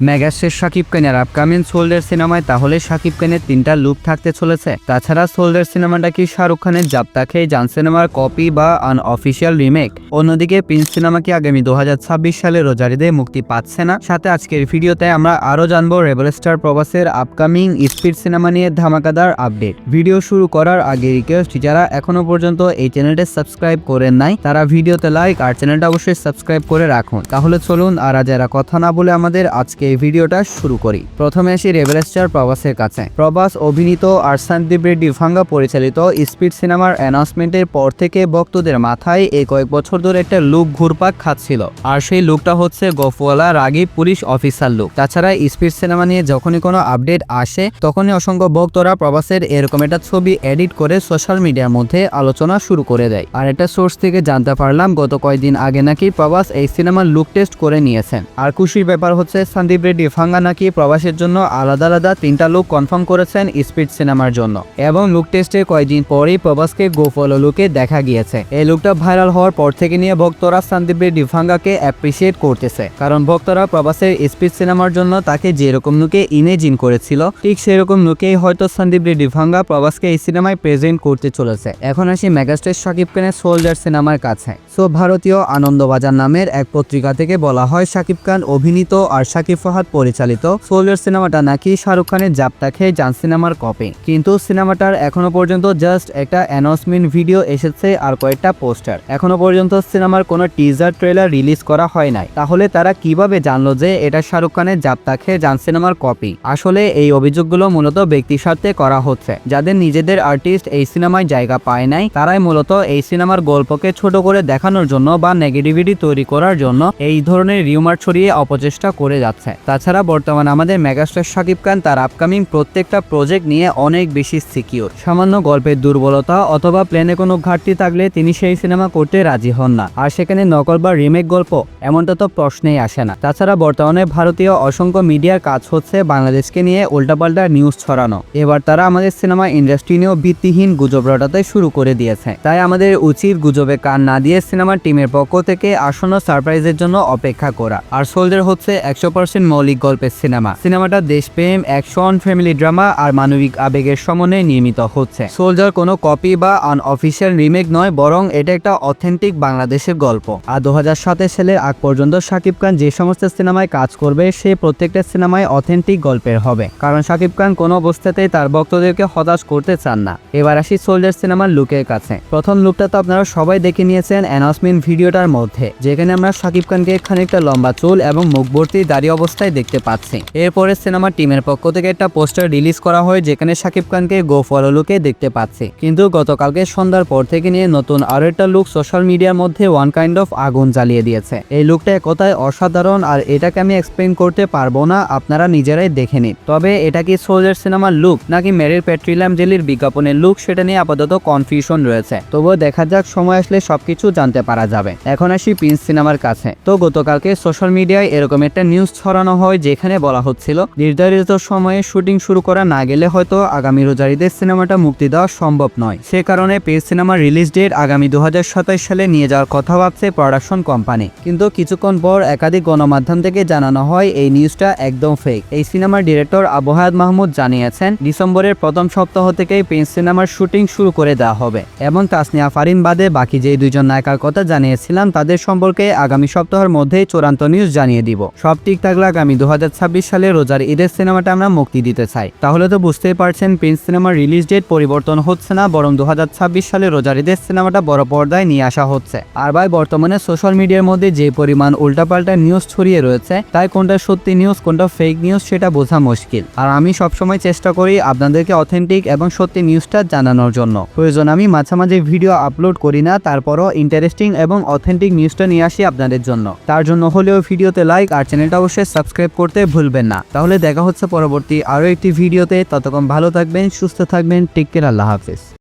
Megastar Shakib খানের upcoming shoulder সিনেমায় তাহলে শাকিব খানের তিনটা লুক থাকতে চলেছে। তাছাড়া সোলডার সিনেমাটা কি শাহরুখ খানের জাপ্তা খেয়ে জান সিনেমার কপি বা আন অফিসিয়াল রিমেক অন্যদিকে প্রিন্স সিনেমা কি আগামী দু সালে রোজারিদে মুক্তি পাচ্ছে না? সাথে আজকের ভিডিওতে আমরা আরও জানব রেবেল স্টার প্রবাসের আপকামিং স্পিড সিনেমা নিয়ে ধামাকাদার আপডেট ভিডিও শুরু করার আগে রিকোয়েস্ট যারা এখনও পর্যন্ত এই চ্যানেলটা সাবস্ক্রাইব করেন নাই, তারা ভিডিওতে লাইক আর চ্যানেলটা অবশ্যই সাবস্ক্রাইব করে রাখুন। তাহলে চলুন আর যারা কথা না বলে আমাদের আজকে এই ভিডিওটা শুরু করি। প্রথমে আসি রেবেল স্টার প্রবাসের কাছে। প্রবাস অভিনীত আর সন্দীপ রেড্ডি ভাঙ্গা পরিচালিত স্পিড সিনেমার অ্যানাউন্সমেন্টের পর থেকে ভক্তদের মাথায় এই কয়েক বছর ধরে একটা লুক ঘুরপাক খাচ্ছিল। আর সেই লুকটা হচ্ছে গফওয়ালা রাগি পুলিশ অফিসার লুক। তাছাড়া স্পিড সিনেমা নিয়ে যখনই কোনো আপডেট আসে, তখনই অসংখ্য ভক্তরা প্রবাসের এরকম একটা ছবি এডিট করে সোশ্যাল মিডিয়ার মধ্যে আলোচনা শুরু করে দেয়। আর একটা সোর্স থেকে জানতে পারলাম, গত কয়েকদিন আগে নাকি প্রবাস এই সিনেমার লুক টেস্ট করে নিয়েছেন। আর খুশির ব্যাপার হচ্ছে, সন্দীপ রেড্ডি ফাঙ্গা নাকি প্রবাসের জন্য আলাদা আলাদা তিনটা লুক কনফার্ম করেছেন স্পিড সিনেমার জন্য। এবং লুক টেস্টে কয়েকদিন পরেই প্রবাসকে গোফলো লুকে দেখা গিয়েছে। এই লুকটা ভাইরাল হওয়ার পর থেকে নিয়ে ভক্তরা সন্দীপ রেড্ডি ফাঙ্গাকে অ্যাপ্রিসিয়েট করতেছে। কারণ ভক্তরা প্রবাসের স্পিড সিনেমার জন্য তাকে যেরকম লুকে ইমেজিন করেছিল, ঠিক সেরকম লুকেই হয়তো সন্দীপ রেড্ডি ভাঙ্গা প্রবাসকে এই সিনেমায় প্রেজেন্ট করতে চলেছে। এখন আসি মেগাস্টার শাকিব খানের সোলজার সিনেমার কাছে। সো ভারতীয় আনন্দবাজার নামের এক পত্রিকা থেকে বলা হয় শাকিব খান অভিনীত আর শাকিব ফাহাদ পরিচালিত সোলজার সিনেমাটা নাকি শাহরুখ খানের জাপটা খেয়ে জান সিনেমার কপি। কিন্তু সিনেমাটার এখনও পর্যন্ত জাস্ট একটা অ্যানাউন্সমেন্ট ভিডিও এসেছে আর কয়েকটা পোস্টার। এখনও পর্যন্ত সিনেমার কোনো টিজার ট্রেলার রিলিজ করা হয় নাই। তাহলে তারা কীভাবে জানলো যে এটা শাহরুখ খানের জাপটা খেয়ে জান সিনেমার কপি? আসলে এই অভিযোগগুলো মূলত ব্যক্তি স্বার্থে করা হচ্ছে। যাদের নিজেদের আর্টিস্ট এই সিনেমায় জায়গা পায় নাই, তারাই মূলত এই সিনেমার গল্পকে ছোট করে দেখানোর জন্য বা নেগেটিভিটি তৈরি করার জন্য এই ধরনের রিউমার ছড়িয়ে অপচেষ্টা করে যাচ্ছে। তাছাড়া বর্তমান আমাদের মেগাস্টার শাকিব খান তার আপকামিং প্রত্যেকটা প্রজেক্ট নিয়ে অনেক বেশি সিকিউর সামান্য গল্পের দুর্বলতা অথবা প্লেনে কোনো ঘাটতি থাকলে তিনি সেই সিনেমা করতে রাজি হন না। আর সেখানে নকল বা রিমেক গল্প এমনটা তো প্রশ্নেই আসে না। তাছাড়া বর্তমানে ভারতীয় অসংখ্য মিডিয়ার কাজ হচ্ছে বাংলাদেশকে নিয়ে উল্টাপাল্টা নিউজ ছড়ানো। এবার তারা আমাদের সিনেমা ইন্ডাস্ট্রি নিয়েও ভিত্তিহীন গুজব রটাতে শুরু করে দিয়েছে। তাই আমাদের উচিত গুজবে কান না দিয়ে সিনেমার টিমের পক্ষ থেকে আসন্ন সারপ্রাইজের জন্য অপেক্ষা করা। আর সোলজার হচ্ছে একশো পার্সেন্ট মৌলিক গল্পের সিনেমা। সিনেমাটা দেশপ্রেম, অ্যাকশন, ফ্যামিলি ড্রামা আর মানবিক আবেগের সমন্বয়ে নির্মিত হচ্ছে। সোলজার কোনো কপি বা আনঅফিসিয়াল রিমেক নয়, বরং এটা একটা অথেন্টিক বাংলাদেশের গল্প। আর দু সালের আগ পর্যন্ত শাকিব খান যে সমস্ত সিনেমায় কাজ করবে, সে প্রত্যেকটা সিনেমায় অথেন্টিক গল্পের হবে। কারণ শাকিব খান কোনো অবস্থাতেই তার ভক্তদেরকে হতাশ করতে চান না। এবার আসি সোলজার সিনেমার লুকের কাছে। প্রথম লুকটা তো আপনারা সবাই দেখে নিয়েছেন অ্যানাউন্সমেন্ট ভিডিওটার মধ্যে, যেখানে আমরা শাকিব খানকে খানিকটা লম্বা চুল এবং মুখ ভর্তি দাঁড়িয়ে অবস্থায় দেখতে পাচ্ছি। এরপরে সিনেমার টিমের পক্ষ থেকে একটা পোস্টার রিলিজ করা হয়, যেখানে শাকিব খানকে গো ফলো লুকে দেখতে পাচ্ছি। কিন্তু গতকালকে সন্ধ্যার পর থেকে নিয়ে নতুন আরও একটা লুক সোশ্যাল মিডিয়ার মধ্যে ওয়ান কাইন্ড অফ আগুন জ্বালিয়ে দিয়েছে। এই লুকটা এক কথায় অসাধারণ, আর এটাকে আমি এক্সপ্লেন করতে পারব না, আপনারা নিজেরাই দেখে নিন। তবে এটা কি সোলজার সিনেমার লুক, নাকি মেরির পেট্রিলাম জেলির বিজ্ঞাপনের লুক, সেটা নিয়ে আপাতত কনফিউশন রয়েছে। তবুও দেখা যাক, সময় আসলে সবকিছু জানতে পারা যাবে। এখন আসি প্রিন্স সিনেমার কাছে। তো গতকালকে সোশ্যাল মিডিয়ায় এরকম একটা নিউজ ছড়ানো হয় যেখানে বলা হচ্ছিল, নির্ধারিত সময়ে শুটিং শুরু করা না গেলে হয়তো আগামী রোজারিদের সিনেমাটা মুক্তি দেওয়া সম্ভব নয়। সে কারণে পেজ সিনেমার রিলিজ ডেট আগামী দু সালে নিয়ে যাওয়ার কথা ভাবছে প্রোডাকশন কোম্পানি। কিন্তু কিছুক্ষণ পর একাধিক গণমাধ্যম থেকে জানানো হয় এই নিউজটা একদম ফেক এই সিনেমার ডিরেক্টর আবহায়াত মাহমুদ জানিয়েছেন, ডিসেম্বরের প্রথম সপ্তাহ থেকেই পেন্স সিনেমার শুটিং শুরু করে দেওয়া হবে। এবং তাসনিয়া ফারিন বাদে বাকি যে দুইজন নায়িকার কথা জানিয়েছিলাম, তাদের সম্পর্কে আগামী সপ্তাহের মধ্যেই চূড়ান্ত নিউজ জানিয়ে দিব। সব ঠিক থাকলে আগামী দু হাজার ছাব্বিশ সালে রোজার ঈদের সিনেমাটা আমরা মুক্তি দিতে চাই। তাহলে তো বুঝতেই পারছেন, প্রিন্স সিনেমার রিলিজ ডেট পরিবর্তন হচ্ছে না, বরং দু সালে রোজার ঈদের সিনেমাটা বড় পর্দায় নিয়ে আসা হচ্ছে। আর ভাই, বর্তমানে সোশ্যাল মিডিয়ার মধ্যে যে পরিমাণ উল্টাপাল্টা নিউজ ছড়িয়ে রয়েছে, তাই কোনটা সত্যি নিউজ কোনটা ফেক নিউজ সেটা বোঝা মুশকিল। আর আমি সবসময় চেষ্টা করি আপনাদেরকে অথেন্টিক এবং সত্যি নিউজটা জানানোর জন্য। প্রয়োজন আমি মাঝে মাঝে ভিডিও আপলোড করি না, তারপরও ইন্টারেস্টিং এবং অথেন্টিক নিউজটা নিয়ে আসি আপনাদের জন্য। তার জন্য হলেও ভিডিওতে লাইক আর চ্যানেলটা অবশ্যই সাবস্ক্রাইব করতে ভুলবেন না। তাহলে দেখা হচ্ছে পরবর্তী আরও একটি ভিডিওতে। ততক্ষণ ভালো থাকবেন, সুস্থ থাকবেন। টেক কেয়ার, আল্লাহ হাফিজ।